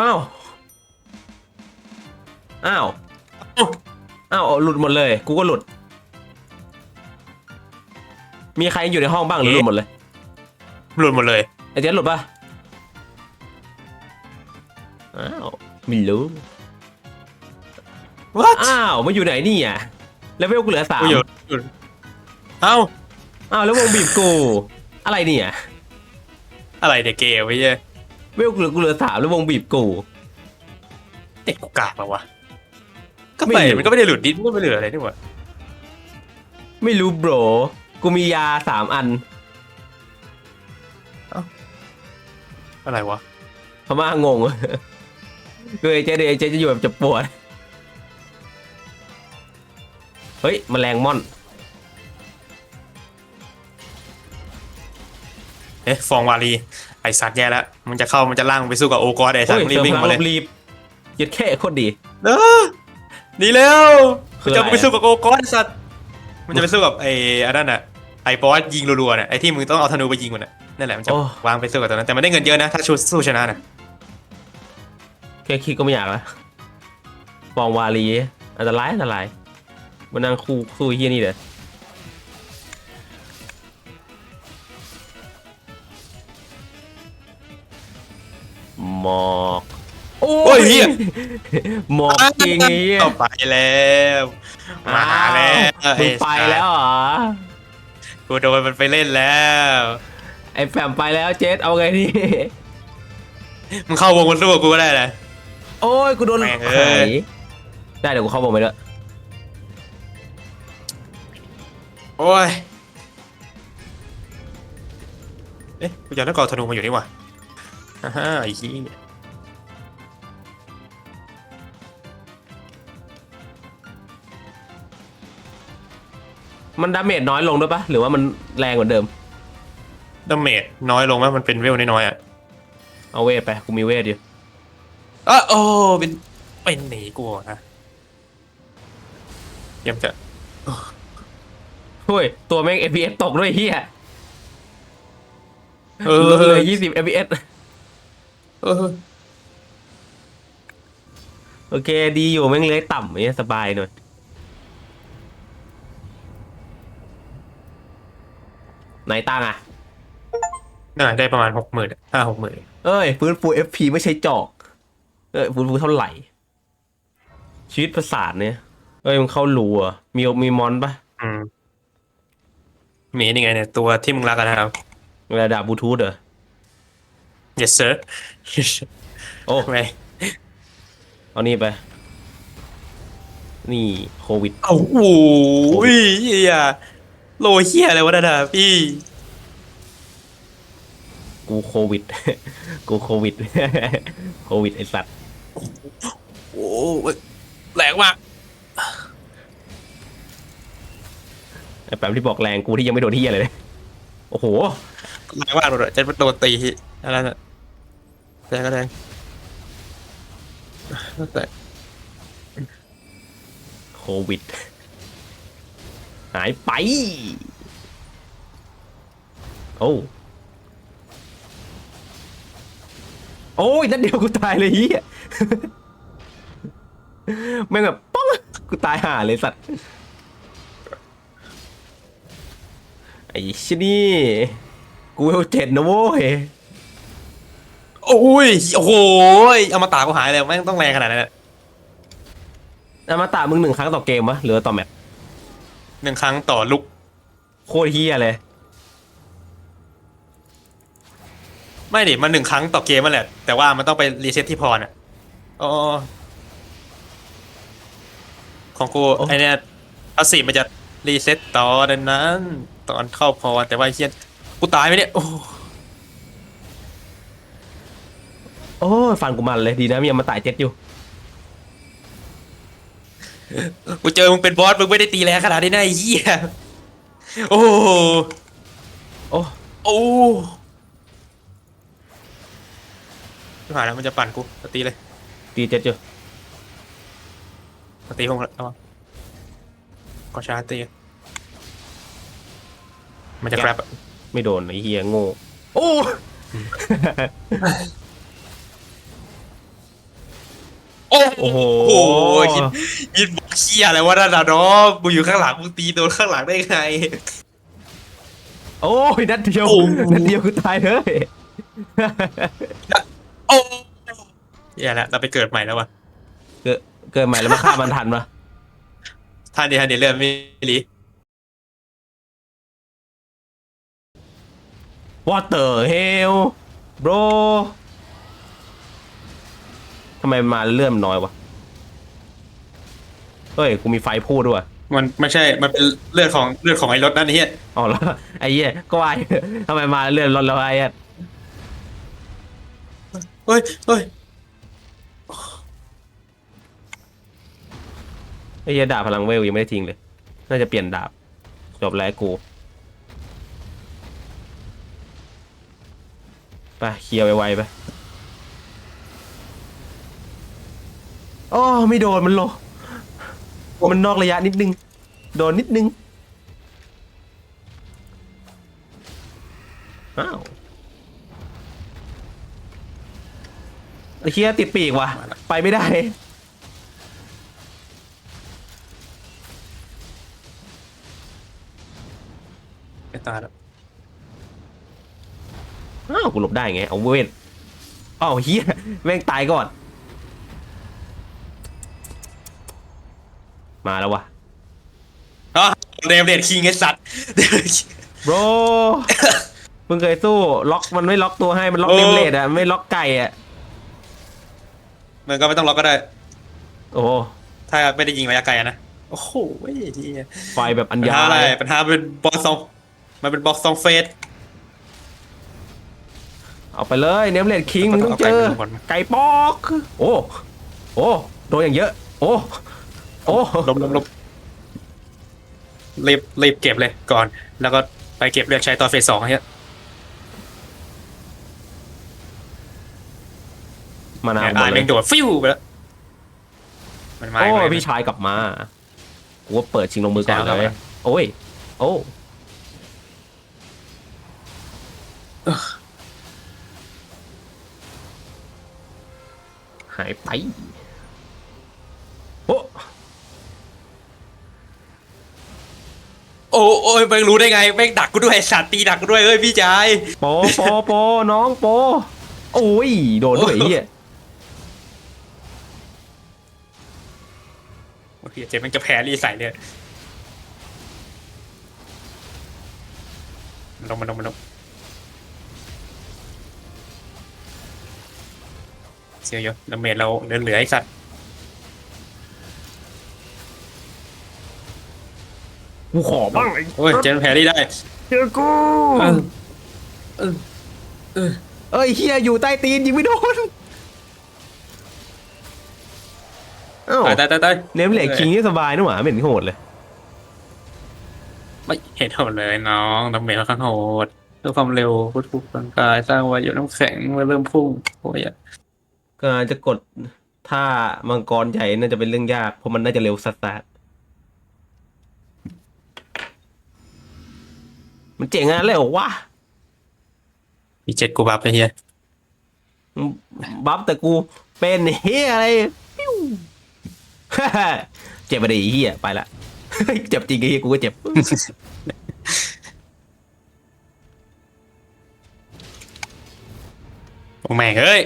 อ้าว อ้าว อ้าว หลุดหมดเลย กูก็หลุด มีใครอยู่ในห้องบ้างหรือหลุดหมดเลย หลุดหมดเลย ไอ้เจ๊หลุดปะอ้าวไม่รู้ what อ้าวมาอยู่ไหนนี่อะแล้วเวลกูเหลือสามกูอยู่อยู่เอ้า อ้าวแล้ววงบีบกู อะไรเนี่ย อะไรเด็กเกย์ไว้เหี้ย เวลกูเหลือกูเหลือสามแล้ววงบีบกู เด็กกูกากมาวะ ก็ไม่ไปรู้ มันก็ไม่ได้หลุดดิ้นก็ไม่ได้เหลืออะไรนี่หว่าไม่รู้โบรกูมียาสามอันอะไรวะ พม่างง คือไอ้เจ๊เดยวไอ้เจ๊จะอยู่แบบจะปวด เฮ้ยแมลงม่อน เอ๊ะฟองวารี ไอสัตว์แย่แล้วมันจะเข้ามันจะล่างไปสู้กับโอกอสไอสัตเฮ้ว์ยมึงรีเสริบมวิ่งพลังมาลเลยมรีบยัดแค่โคตรดีเออดีแล้วคือมันอะไรจะไปสู้กับโอกอสไอสัตว์มันจะไปสู้กับไออันนั้นน่ะไอบอสยิงรัวๆน่ะไอที่มึงต้องเอาธนูไปยิงมันน่ะนั่นแหละมันจะโอ้วางไปสู้กับตัวนั้นแต่มันได้เงินเยอะนะถ้าชูสู้ชนะน่ะแค่คิดก็ไม่อยากแล้วฟองวาลีอันตรายอันตรายมานั่งคู่สู้เฮียนี่เด้อ หมอกโอ้โอ้ยเหี้ย หมอกจริงไอ้เหี้ยเอาไปแล้วมาแล้วอ้าวมึงไปแล้วเหรอกูโดนมันไปเล่นแล้ว ไอ้แฟมไปแล้วเจสเอาไงดีมึงเข้าวงมันสู้กับกูก็ได้นะ โอ้ยกูโดนแม่งเอ้ยหายได้เดี๋ยวกูเข้าวงไปแล้วยโอ้ย เอ๊ะกูอยากได้กอธนูมาอยู่นี่หว่า อ่าฮะไอ้ขี้ยมันดาเมจน้อยลงด้วยปะหรือว่ามันแรงเหมือนเดิม ดาเมจน้อยลงไหมมันเป็นเวลน้อยๆอะเอาเวทไปกูมีเวทอยู่อะโอ้เป็นเป็นหนีกูนะเยี่ยมจะเฮ้ยตัวแม่ง FPS ตกด้วยเฮียเอลดอเลยยี่สิบ FPS เออโอเค ดีอยู่แม่งเลื้อยต่ำอย่างเงี้ยสบายหน่อยไหนตังอะ น่าได้ประมาณหกหมื่นห้าหกหมื่นเอ้ยฟื้นฟู FP ไม่ใช่จอก เอ้ยฟื้นฟูเท่าไหร่ ชีวิตประสาทเนี่ย เอ้ยมันเข้ารูอะมีมีมอนปะอืมมีนี่ไงเนี่ย ตัวที่มึงรักกันนะครับ ระดับบลูทูธเหรอ yes sir โอ้ไม่เอานี่ไป นี่โควิดโอ้โหเฮียโลเฮียอะไรวะนั่นน่ะพี่ กูโควิด กูโควิด โควิดไอสัตว์ โอ้แรงมากไอแปมที่บอกแรงกูที่ยังไม่โดนที่อะไรเลย โอ้โหแรงมากเลยจะโดนตีอะไรน่ะ แรงก็แรงแต่โควิด หายไป โอ้โอ้ยนั่นเดียวกูตายเลยเฮียแม่งแบบป้องกูตายห่าเลยสัตว์ไอ้ชะนี่กูเวลเจ็ดนะโว้ย โอ้ยโอ้โหเอามาตากูหายเลยแม่งต้องแรงขนาดนั้นน่ะอมาตามึงหนึ่งครั้งต่อเกมวะหรือว่าต่อแมตช์หนึ่งครั้งต่อลุกโคตรเฮียเลย ไม่ดิมันหนึ่งครั้งต่อเกมมันแหละ แต่ว่ามันต้องไปรีเซ็ตที่พรอะอ๋อของกูโอ้ไอเนี้ยเอาสีมันจะรีเซ็ตตอนนั้น ตอนเข้าพรแต่ว่าไอ้เฮียกูตายไหมเนี่ยโอ้ โอ้ยฟันกูมันเลยดีนะมีอมาตายเจ็ดอยู่ กูเจอมึงเป็นบอสมึงไม่ได้ตีแรงขนาดนี้นะไอ้เหี้ยโอ้โหโอ้โอ้ไม่ผ่านแล้วมันจะปั่นกูมาตีเลยตีเจ็ดอยู่มาตีพงแล้วเอาก็ชาร์จตีมันจะแกร็บอะไม่โดนไอ้เฮียโง่โอ้ โอ้โอ้โหโอ้โหยินยินบอกเคียอะไรวะนั่นน่ะน้องกูอยู่ข้างหลังมึงตีโดนข้างหลังได้ไง โอ้ยนัดเดียวโอ้นัดเดียวคือตายเลย โอ้อย่าละเราไปเกิดใหม่แล้ววะเกิดเกิดใหม่แล้วมาฆ่ามันทันปะท่านดีท่านดีเลื่อนไม่รี What the hell bro ทำไมมาเลื่อมน้อยวะเฮ้ยกูมีไฟพูดด้วยมันไม่ใช่ มันเป็นเลือดของเลือดของไอ้รถนั่นเฮียอ๋อแล้วไอ้เหี้ยก็ว่าอยู่ทำไมมาเลื่อนรถแล้วไอ้เหี้ยเฮ้ยเฮ้ยไอ้เหี้ยดาบพลังเวลยังไม่ได้ทิ้งเลย น่าจะเปลี่ยนดาบจบแล้วกูไปเคลียร์ไวๆไป โอ้ไม่โดนมันโล มันนอกระยะนิดนึง โดนนิดนึง อ้าวไอ้เคียติดปีกว่ะ ไปไม่ได้ไม่ตายแล้วอ้าวกูหลบได้ไง เอาเวทอ้าวเฮียแม่งตายก่อน มาแล้ววะอ๋อเดมเดดคิงไอ้สัตว์โบรมึงเคยสู้ล็อกมันไม่ล็อกตัวให้มันล็อกโอ้เนมเลดอะไม่ล็อกไก่อะมันก็ไม่ต้องล็อกก็ได้ โอ้โหถ้าไม่ได้ยิงระยะไกลอะนะโอ้โหเฮ้ยเหี้ยไฟแบบอันปัญยาหาอะไรเลยปัญหาเป็นบอสซองมันเป็นบอสซองเฟส เอาไปเลยเนมเลดคิงมึงต้องเจอ เอาไก่ไปดูก่อน ไก่ปอก โอ้โอ้โดนอย่างเยอะ โอ้ โอ้ลบลบลบรีบรีบเก็บเลยก่อน แล้วก็ไปเก็บเลือดใช้ตอนเฟสสองเฮียมานาวหมอ่าดนเลแม่ยงโดดฟิวไปแล้วมันมาโอ้อีกไหมพี่ชายกลับมากูว่าเปิดชิงลงมือก่อนใช่เลแล้ยวโอ้ย โอ้หายไปโอ้ อ้โอ้ยแม่งรู้ได้ไงแม่งดักกูด้วยไอ้สัตว์ตีดักกูด้วยเอ้ยพี่ชายโปโปโปน้องโปโอ้ยโดนด้วยไอ้เหี้ยโอเคเจ๊มันจะแพ้รีใส่เนี่ยมันลงมันลงมันลงเสียเยอะดาเมจเราเหลือเหลือไอ้สัตว์ กูขอบ้างไอ้โอ้ยเจ๊มันแพ้รีได้เจอกูเออเออเออเอ้ยเฮียอยู่ใต้ตีนยิงไม่โดนเอ้าตายตายตายตายเนมเหล็กคิงนี่สบายนะหว่าไม่เห็นโหดเลย ไม่เห็นโหดเลยน้องดาเมจค่อนข้างโหดเรื่องความเร็วพุทธร่างกายสร้างไว้อยู่น้ำแข็งมาเริ่มพุ่งโอ้ยอะการจะกดท่ามังกรใหญ่น่าจะเป็นเรื่องยากเพราะมันน่าจะเร็วสัสๆ มันเจ๋งอะเลยเหรอวะมีเจ็ดกูบับไปเฮียบัฟแต่กูเป็นเฮียอะไรปิ้วเจ็บไปดิไอ้เฮียไปละเจ็บจริงไอ้เฮียกูก็เจ็บโอ้แม่งเอ้ย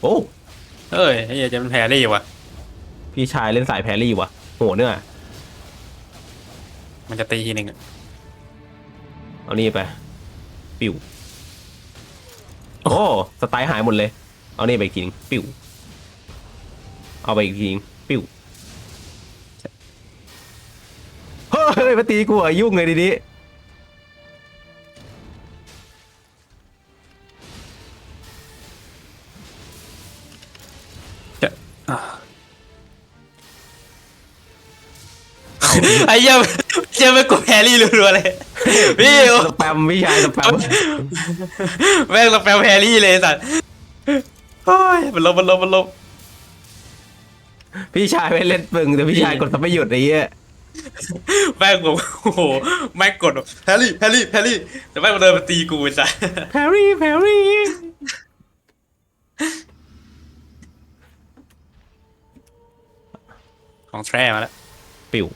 โอ้เอ้ยไอ้เหี้ยเจะมันแพ้ได้อยู่วะพี่ชายเล่นสายแพรรี่ว่ะ โหดเนี่ยมันจะตีทีหนึ่งอะเอานี่ไป ปิวโอ้สไตล์หายหมดเลย เอานี่ไปอีกทีนึงปิวเอาไปอีกทีนึงปิวเฮ้ยมาตีกูอะยุ่งเลยทีนี้ ไอ้เหี้ยเหี้ยไม่กูแพ้รี่รัวๆเลยพี่โอ้สแปมพี่ชายสแปมแม่งเราแปลแพ้รี่เลยไอ้สัตว์โอ้ยมันลบมันลบมันลบพี่ชายไม่เล่นปึงแต่พี่ชายกดทำไม่หยุดไอ้เหี้ยแม่งผมโอ้โหแม่งกดแบบแฮร์รี่แฮร์รี่แฮร์รี่แต่แม่งมาเดินมาตีกูไอ้สัสแพรรี่แพรรี่ของแท้มาแล้วปิว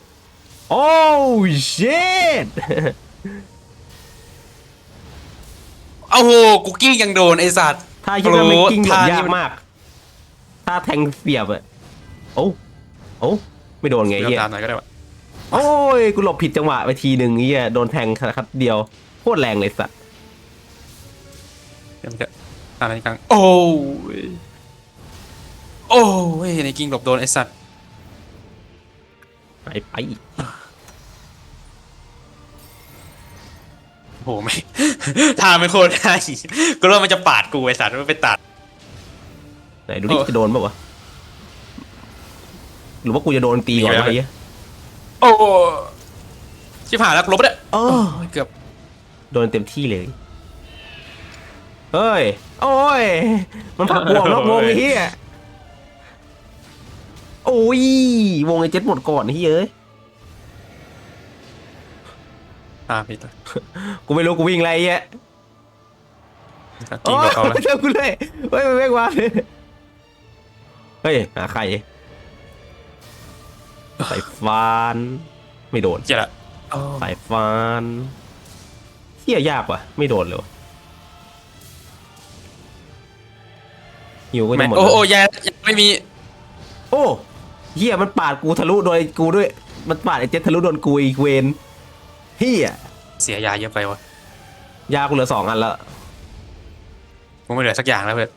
โอ้ชิตโอ้โหกูกิ้งยังโดนไอ้สัตว์ถ้าคิดว่ามันกิ้งหลบท่ยากนี่นมากถ้าแทงเสียบอะโอ้โอ้ไม่โดนไงเดี๋ยวเฮียตามหน่อยก็ได้วะโอ้ยกูหลบผิดจังหวะไปทีหนึ่งเฮียโดนแทงคัดเดียวโคตรแรงเลยสัตว์เดี๋ยวมันจะตามอะไรกลางโอ้ยโอ้ยในกิ้งหลบโดนไอ้สัตว์ ไปไปโอ้โหไม่ ทางเป็นโคตรได้กูรู้ว่ามันจะปาดกูไอ้สัตว์มันไปตัด ไหนดูดิโอ้ จะโดนป่าวะหรือว่ากูจะโดนตีก่อนมีวะไหมไอ้เฮียโอ้ชิบหายแล้วกูลบไปเนี่ยโอ้โอ้ยเกือบโดนเต็มที่เลยเฮ้ย โอ้ย มันผลักบวกนอกวงไอ้เฮีย โอ้ยวงไอ้เจ็ดหมดก่อนไอ้เฮียเอ้ยตามผิดเลยกูไม่รู้กูวิ่งอะไรไอ้เฮียกิ้งกับเขาแล้วเจอกูเลยเฮ้ยมันไม่กว่าเลยเฮ้ยหาใครใส่ฟานไม่โดนเจ๊ละโอ้สายฟานเที่ยยากว่ะ ไม่โดนเลยวะหิวก็จะแม่งหมดโอ้แล้วโอ้แย่ยังไม่มี โอ้ เฮียมันปาดกูทะลุโดยกูด้วย มันปาดไอ้เจ็ดทะลุโดนกูอีกเวนเฮียเสียยาเยอะไปวะยากูเหลือสองอันแล้วกูไม่เหลือสักอย่างแล้วเพื่อน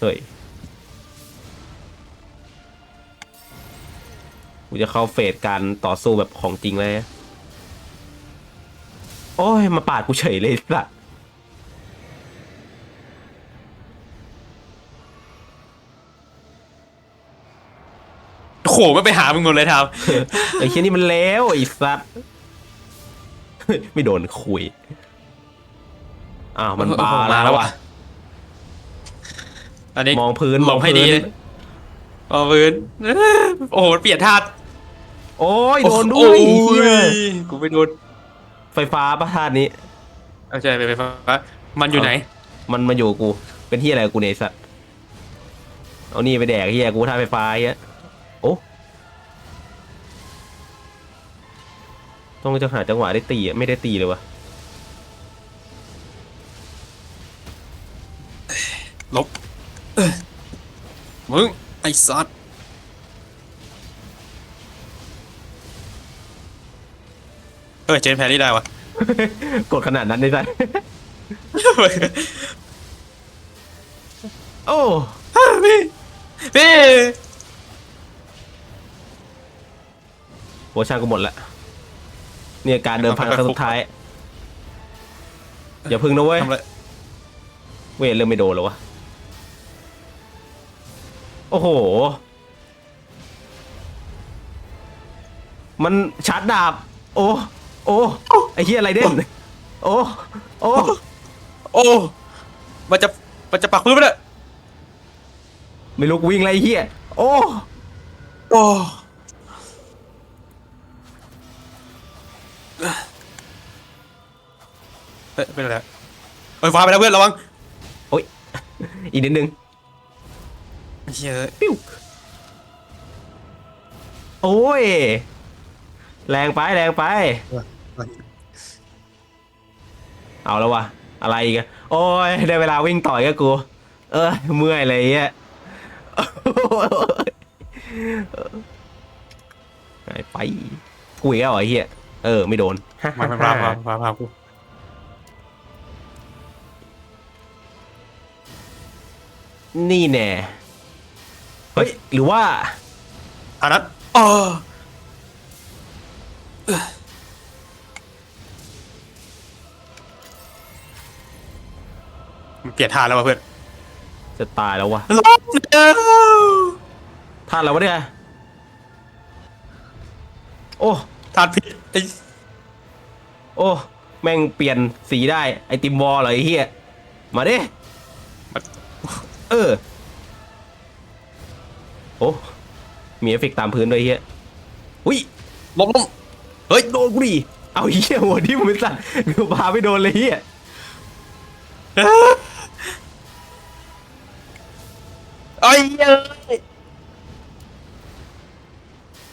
เฮ้ยกูจะเข้าเฟสการต่อสู้แบบของจริงเลย โอ้ย มาปาดกูเฉยเลยสัสโหไม่ไปหามึงหมดเลยทามไอ้เชี่ยนี่มันแล้วไอ้สัสไม่โดนคุยอ้าวมันบามาแล้วว่ะว่ะอันนี้มองพื้นหลบให้ดีมองพื้นเลยมองพื้นโอ้โหเปลี่ยนท่าโอ้ยโดนด้วยโอ้เหี้ยยกูไม่โดนไฟฟ้าประทานนี้เอาใจไปไฟฟ้ามันอยู่ไหน มันมาอยู่กู เป็นที่อะไรกับกูเนี่ยไอ้สัตว์เอานี่ไปแดกเฮียกูท่าไฟฟ้าเฮีย ต้องจะหาจังหวะได้ตีอะไม่ได้ตีเลยวะลบเอ้ยมึง ไอ้สัตว์เฮ้ยเจนแพรรี่ได้วะ กดขนาดนั้นได้สัตว์โอ้ พี่พี่โวชั่นกูหมดละ เนี่ยการเดิมพันครั้งสุดท้าย อย่าพึ่งนะเว้ยทำอะไรเวทเริ่มไม่โดนแล้ววะ โอ้โห มันชาร์จดาบ โอ้ โอ้ ไอ้เหี้ยอะไรเด่น โอ้ โอ้ โอ้มันจะมันจะปักพื้นไปเลยไม่รู้กูวิ่งอะไรไอ้เหี้ย โอ้ โอ้ เฮ้ยเป็นอะไรเฮ้ยฟ้าไปแล้วเพื่อนระวังโอ้ย อีกนิดนึงเฮ้ยปิ้วโอ้ย แรงไปแรงไป เอาแล้ววะอะไรอีกันโอ้ย ได้เวลาวิ่งต่อยกับกู เออเมื่อยอะไรเงี้ยหายไปกูอีกแล้วเหรอไอ้เฮีย เออ ไม่โดนมามามามามามกูนี่แน่ เฮ้ย หรือว่าอันนั้นอ๋อเปลี่ยนท่าแล้วว่ะเพื่อน จะตายแล้ววะท่านแล้ววะเนี่ย โอ้ ทานผิดไอ้โอ้ แม่งเปลี่ยนสีได้ ไอติมวอลเหรอไอ้เฮียมาดิเออ โอ้ มีเอฟเฟกต์ตามพื้นด้วยเฮียอุ้ย ล้มล้มเฮ้ย โดนกูดิ เอาเหี้ยหัวที่มันสั่นกูพาไม่โดนเลยเหี้ยไอ้เหี้ย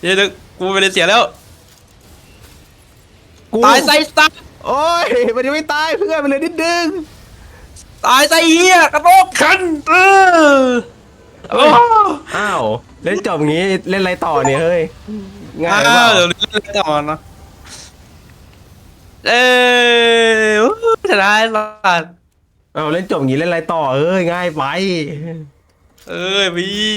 เดี๋ยวเดี๋ยวกูไปเลยเสียแล้ว กูตายใส่สัตว์โอ้ยมันยังไม่ตายเพื่อนมันเลยนิดนึงตายใส่เหี้ยกระโดดขันเออโอ้อ้าวเล่นจบอย่างงี้เล่นอะไรต่อเนี่ยเฮ้ยง่ายหรือเปอ้าล่าวเดี๋ยวเล่นต่อนะเอ้ยอู้ชนะไอ้สัตว์เอาเล่นจบอย่างงี้เล่นอะไรต่อเอ้ยง่ายไป เอ้ยพี่